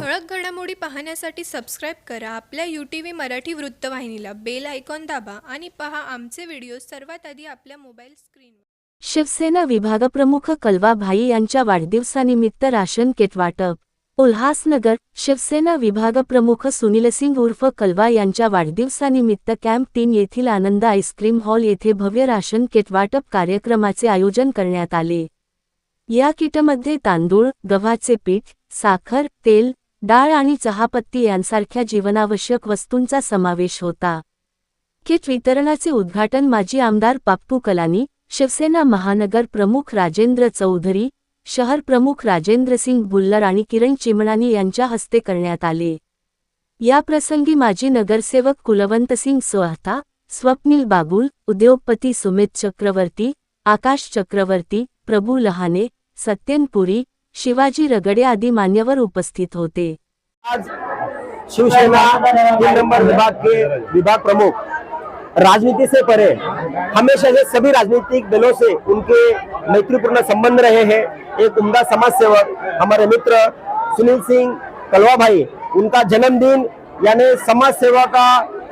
ठळक घडामोडी पाहण्यासाठी सबस्क्राईब करा. आपल्या यू टी व्ही मराठी वृत्तवाहिनीला बेल आयकॉन दाबा आणि पहा आमचे व्हिडिओ सर्वात आधी आपल्या मोबाईल स्क्रीनवर शिवसेना विभागप्रमुख कलवा भाई यांच्या वाढदिवसानिमित्त राशन किट वाटप. उल्हासनगर शिवसेना विभागप्रमुख सुनील सिंग उर्फ कलवा यांच्या वाढदिवसानिमित्त कॅम्प तीन येथील आनंद आईस्क्रीम हॉल येथे भव्य राशन किट वाटप कार्यक्रमाचे आयोजन करण्यात आले. या किटमध्ये तांदूळ गव्हाचे पीठ साखर तेल डाळ आणि चहापत्ती यांसारख्या जीवनावश्यक वस्तूंचा समावेश होता. किट वितरणाचे उद्घाटन माजी आमदार पाप्पू कलानी शिवसेना महानगर प्रमुख राजेंद्र चौधरी शहर प्रमुख राजेंद्र सिंग बुल्लर आणि किरण चिमणानी यांच्या हस्ते करण्यात आले. या प्रसंगी माजी नगरसेवक कुलवंत सिंग सोहता स्वप्नील बागुल उद्योगपती सुमित चक्रवर्ती आकाश चक्रवर्ती प्रभू लहाने सत्यनपुरी शिवाजी रगडे आदी मान्यवर उपस्थित होते. आज शिवसेना तीन नंबर विभाग के विभाग प्रमुख राजनीति से परे हमेशा से सभी राजनीतिक दलों से उनके मैत्रीपूर्ण संबंध रहे हैं। एक उमदा समाज सेवक हमारे मित्र सुनील सिंह कलवा भाई उनका जन्मदिन यानी समाज सेवा का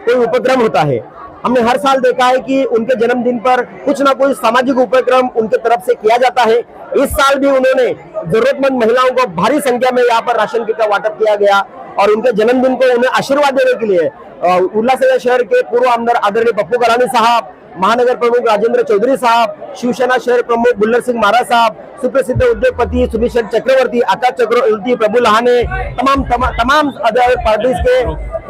कोई उपक्रम होता है। हमने हर साल देखा है कि उनके जन्मदिन पर कुछ ना कुछ सामाजिक उपक्रम उनके तरफ़ से किया जाता है। इस साल भी उन्होंने जरूरतमंद महिलाओं को भारी संख्या में यहाँ पर राशन किट का वाटर किया गया और उनके जन्मदिन को उन्हें आशीर्वाद देने के लिए उल्लास उल्लासनगर शहर के पूर्व आमदार आदरणीय पप्पू कलानी साहब महानगर प्रमुख राजेंद्र चौधरी साहब शिवसेना शहर प्रमुख बुल्लर सिंह महाराज साहब सुप्रसिद्ध उद्योगपति सुभीषण चक्रवर्ती आकाश चक्रवर्ती प्रभु लहाने तमाम तमा, तमाम अदर के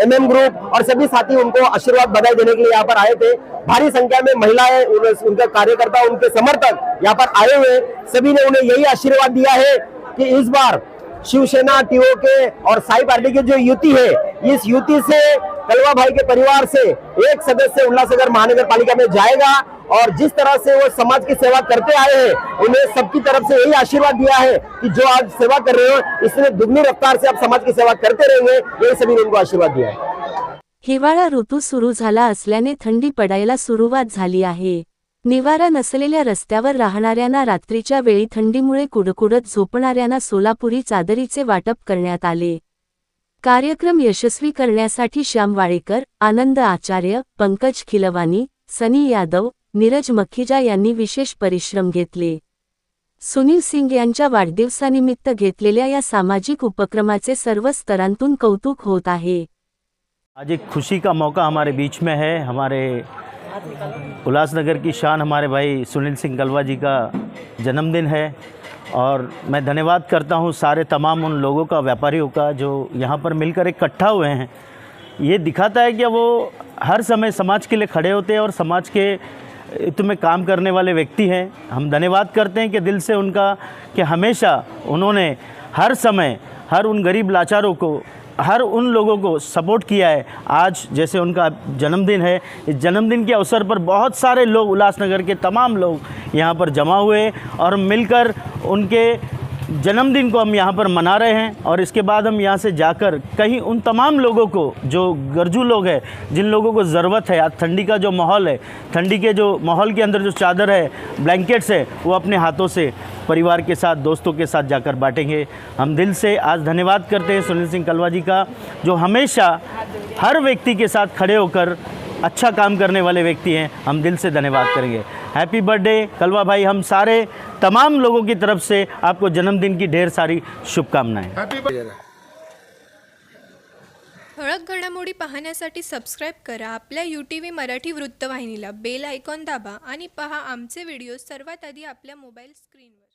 एमएम ग्रुप और सभी साथी उनको आशीर्वाद बधाई देने के लिए यहाँ पर आए थे। भारी संख्या में महिलाएँ उनके कार्यकर्ता उनके समर्थक यहाँ पर आए हुए सभी ने उन्हें यही आशीर्वाद दिया है कि इस बार शिवसेना टीओ के और साई पार्टी की जो युति है इस युति से कलवा भाई के परिवार से एक सदस्य उल्लासनगर महानगर पालिका में जाएगा और जिस तरह से वो समाज की सेवा करते आए हैं उन्हें सबकी तरफ से यही आशीर्वाद दिया है कि जो आज सेवा कर रहे हो इसलिए दुगनी रफ्तार से आप समाज की सेवा करते रहेंगे यही सभी ने उनको आशीर्वाद दिया है। हिवाळा ऋतू सुरू झाला असल्याने थंडी पडायला सुरुवात झाली आहे. निवारा नसलेल्या रस्त्यावर राहणाऱ्यांना रात्रीच्या वेळी थंडीमुळे कुडकुडत झोपणाऱ्यांना सोलापुरी चादरीचे वाटप करण्यात आले. कार्यक्रम यशस्वी करण्यासाठी श्याम वाळेकर आनंद आचार्य पंकज खिलवानी सनी यादव नीरज मखिजा यांनी विशेष परिश्रम घेतले. सुनील सिंग यांच्या वाढदिवसानिमित्त घेतलेल्या या सामाजिक उपक्रमाचे सर्व स्तरांतून कौतुक होत आहे. आज एक खुशी का मौका हमारे बीच में है हमारे उल्लासनगर की शान हमारे भाई सुनील सिंह गलवा जी का जन्मदिन है। और मैं धन्यवाद करता हूँ सारे तमाम उन लोगों का, व्यापारियों का, जो यहाँ पर मिलकर इकट्ठा हुए हैं। ये दिखाता है कि वो हर समय समाज के लिए खड़े होते हैं और समाज के हित में काम करने वाले व्यक्ति हैं। हम धन्यवाद करते हैं कि दिल से उनका, कि हमेशा उन्होंने हर समय हर उन गरीब लाचारों को, हर उन लोगों को सपोर्ट किया है। आज जैसे उनका जन्मदिन है, इस जन्मदिन के अवसर पर बहुत सारे लोग, उल्लासनगर के तमाम लोग यहाँ पर जमा हुए और मिलकर उनके जन्मदिन को हम यहाँ पर मना रहे हैं और इसके बाद हम यहाँ से जाकर कहीं उन तमाम लोगों को, जो गरजू लोग हैं, जिन लोगों को ज़रूरत है, आज ठंडी का जो माहौल है, ठंडी के जो माहौल के अंदर जो चादर है, ब्लैंकेट्स है, वो अपने हाथों से परिवार के साथ, दोस्तों के साथ जाकर बांटेंगे। हम दिल से आज धन्यवाद करते हैं सुनील सिंह कलवा जी का, जो हमेशा हर व्यक्ति के साथ खड़े होकर अच्छा काम करने वाले व्यक्ति हैं। हम दिल से धन्यवाद करेंगे। हैप्पी बर्थडे, कलवा भाई, हम सारे तमाम लोगों की तरफ से आपको जन्मदिन की ढेर सारी शुभकामनाएं। ठळक घडामोडी पाहण्यासाठी सबस्क्राईब करा. आपल्या यू टी व्ही मराठी वृत्तवाहिनीला बेल आयकॉन दाबा आणि पहा आमचे व्हिडिओ सर्वात आधी आपल्या मोबाईल स्क्रीनवर